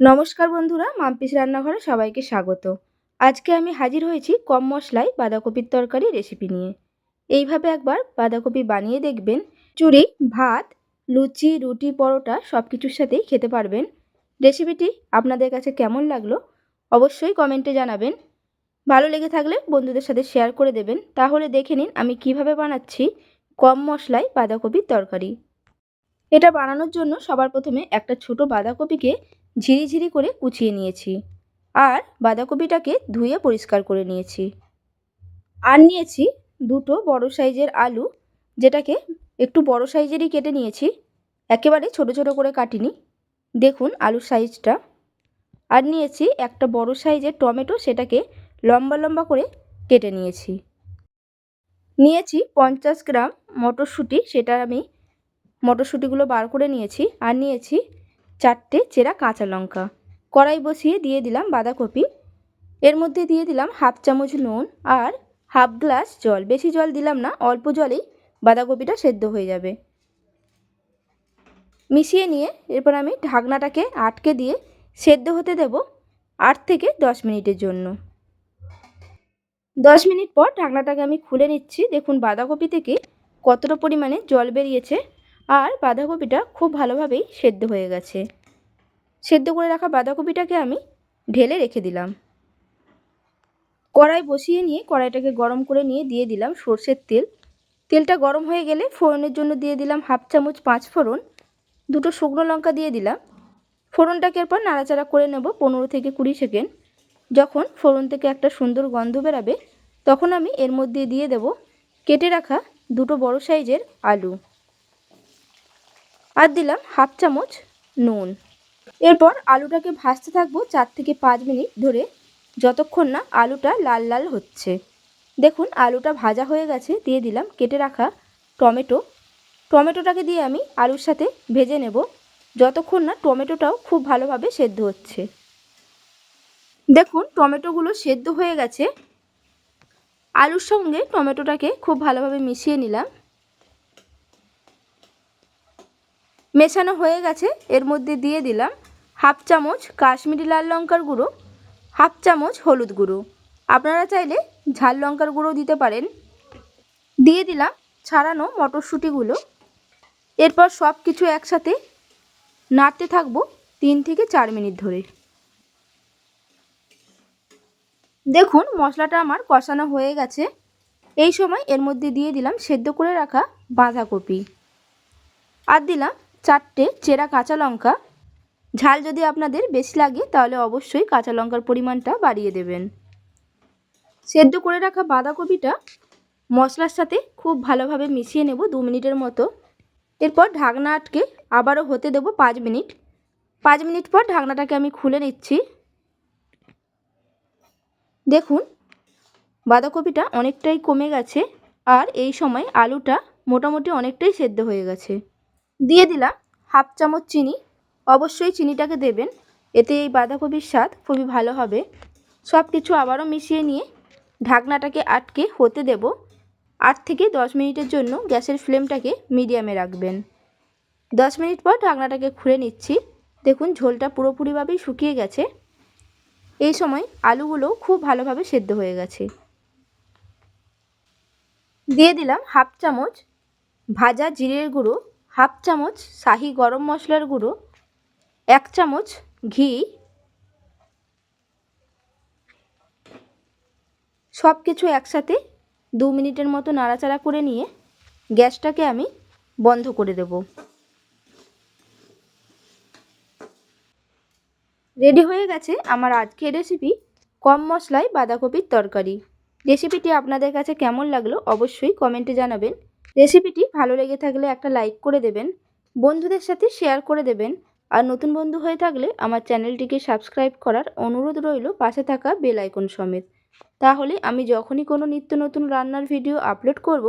নমস্কার বন্ধুরা, মাম্পিস রান্নাঘরে সবাইকে স্বাগত। আজকে আমি হাজির হয়েছি কম মশলায় বাঁধাকপির তরকারি রেসিপি নিয়ে। এইভাবে একবার বাঁধাকপি বানিয়ে দেখবেন, চুরি, ভাত, লুচি, রুটি, পরোটা সব কিছুর সাথেই খেতে পারবেন। রেসিপিটি আপনাদের কাছে কেমন লাগল অবশ্যই কমেন্টে জানাবেন। ভালো লেগে থাকলে বন্ধুদের সাথে শেয়ার করে দেবেন। তাহলে দেখে নিন আমি কীভাবে বানাচ্ছি কম মশলায় বাঁধাকপির তরকারি। এটা বানানোর জন্য সবার প্রথমে একটা ছোট বাঁধাকপিকে ঝিরিঝিরি করে কুচিয়ে নিয়েছি আর বাঁধাকপিটাকে ধুয়ে পরিষ্কার করে নিয়েছি। আর নিয়েছি দুটো বড় সাইজের আলু, যেটাকে একটু বড় সাইজেরই কেটে নিয়েছি, একেবারে ছোট ছোট করে কাটিনি। দেখুন আলুর সাইজটা। আর নিয়েছি একটা বড় সাইজের টমেটো, সেটাকে লম্বা লম্বা করে কেটে নিয়েছি। নিয়েছি পঞ্চাশ গ্রাম মটরশুঁটি, সেটা আমি মটরশুঁটিগুলো বার করে নিয়েছি। আর নিয়েছি চারটে চেরা কাঁচা লঙ্কা। কড়াই বসিয়ে দিয়ে দিলাম বাঁধাকপি। এর মধ্যে দিয়ে দিলাম হাফ চামচ নুন আর হাফ গ্লাস জল। বেশি জল দিলাম না, অল্প জলেই বাঁধাকপিটা সেদ্ধ হয়ে যাবে। মিশিয়ে নিয়ে এরপর আমি ঢাকনাটাকে আটকে দিয়ে সেদ্ধ হতে দেব আট থেকে দশ মিনিটের জন্য। দশ মিনিট পর ঢাকনাটাকে আমি খুলে নিচ্ছি। দেখুন, বাঁধাকপি থেকে কতটা পরিমাণে জল বেরিয়েছে আর বাঁধাকপিটা খুব ভালোভাবেই সেদ্ধ হয়ে গেছে। সেদ্ধ করে রাখা বাঁধাকপিটাকে আমি ঢেলে রেখে দিলাম। কড়াই বসিয়ে নিয়ে কড়াইটাকে গরম করে নিয়ে দিয়ে দিলাম সর্ষের তেল। তেলটা গরম হয়ে গেলে ফোড়নের জন্য দিয়ে দিলাম হাফ চামচ পাঁচ ফোড়ন, দুটো শুকনো লঙ্কা দিয়ে দিলাম। ফোড়নটাকে এরপর নাড়াচাড়া করে নেব পনেরো থেকে কুড়ি সেকেন্ড। যখন ফোড়ন থেকে একটা সুন্দর গন্ধ বেরাবে, তখন আমি এর মধ্যে দিয়ে দেব কেটে রাখা দুটো বড় সাইজের আলু। আর দিলাম হাফ চামচ নুন। এরপর আলুটাকে ভাজতে থাকব চার থেকে পাঁচ মিনিট ধরে, যতক্ষণ না আলুটা লাল লাল হচ্ছে। দেখুন, আলুটা ভাজা হয়ে গেছে, দিয়ে দিলাম কেটে রাখা টমেটো। টমেটোটাকে দিয়ে আমি আলুর সাথে ভেজে নেব, যতক্ষণ না টমেটোটাও খুব ভালোভাবে সেদ্ধ হচ্ছে। দেখুন, টমেটোগুলো সেদ্ধ হয়ে গেছে। আলুর সঙ্গে টমেটোটাকে খুব ভালোভাবে মিশিয়ে নিলাম। মেশানো হয়ে গেছে। এর মধ্যে দিয়ে দিলাম হাফ চামচ কাশ্মীরি লাল লঙ্কার গুঁড়ো, হাফ চামচ হলুদ গুঁড়ো। আপনারা চাইলে ঝাল লঙ্কার গুঁড়ো দিতে পারেন। দিয়ে দিলাম ছাড়ানো মটরশুঁটিগুলো। এরপর সব কিছু একসাথে নাড়তে থাকব তিন থেকে চার মিনিট ধরে। দেখুন মশলাটা আমার কষানো হয়ে গেছে। এই সময় এর মধ্যে দিয়ে দিলাম সেদ্ধ করে রাখা বাঁধাকপি। আর দিলাম চারটে চেরা কাঁচা লঙ্কা। ঝাল যদি আপনাদের বেশি লাগে, তাহলে অবশ্যই কাঁচা লঙ্কার পরিমাণটা বাড়িয়ে দেবেন। সেদ্ধ করে রাখা বাঁধাকপিটা মশলার সাথে খুব ভালোভাবে মিশিয়ে নেব দু মিনিটের মতো। এরপর ঢাকনা আটকে আবারও হতে দেব পাঁচ মিনিট। পাঁচ মিনিট পর ঢাকনাটাকে আমি খুলে নিচ্ছি। দেখুন, বাঁধাকপিটা অনেকটাই কমে গেছে, আর এই সময় আলুটা মোটামুটি অনেকটাই সেদ্ধ হয়ে গেছে। দিয়ে দিলাম হাফ চামচ চিনি। অবশ্যই চিনিটাকে দেবেন, এতে এই বাঁধাকপির স্বাদ খুবই ভালো হবে। সব কিছু আবারও মিশিয়ে নিয়ে ঢাকনাটাকে আটকে হতে দেব। আট থেকে দশ মিনিটের জন্য গ্যাসের ফ্লেমটাকে মিডিয়ামে রাখবেন। দশ মিনিট পর ঢাকনাটাকে খুলে নিচ্ছি। দেখুন, ঝোলটা পুরোপুরিভাবেই শুকিয়ে গেছে। এই সময় আলুগুলো খুব ভালোভাবে সেদ্ধ হয়ে গেছে। দিয়ে দিলাম হাফ চামচ ভাজা জিরের গুঁড়ো। হাফ চামচ শাহি গরম মশলার গুঁড়ো, এক চামচ ঘি সব কিছু একসাথে দু মিনিটের মতো নাড়াচাড়া করে নিয়ে গ্যাসটাকে আমি বন্ধ করে দেব। রেডি হয়ে গেছে আমার আজকের রেসিপি কম মশলায় বাঁধাকপির তরকারি। রেসিপিটি আপনাদের কাছে কেমন লাগল অবশ্যই কমেন্টে জানাবেন। রেসিপিটি ভালো লেগে থাকলে একটা লাইক করে দেবেন, বন্ধুদের সাথে শেয়ার করে দেবেন, আর নতুন বন্ধু হয়ে থাকলে আমার চ্যানেলটিকে সাবস্ক্রাইব করার অনুরোধ রইল পাশে থাকা বেল আইকন সমেত। তাহলে আমি যখনই কোনো নিত্য নতুন রান্নার ভিডিও আপলোড করব,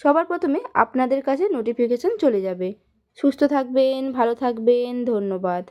সবার প্রথমে আপনাদের কাছে নোটিফিকেশান চলে যাবে। সুস্থ থাকবেন, ভালো থাকবেন, ধন্যবাদ।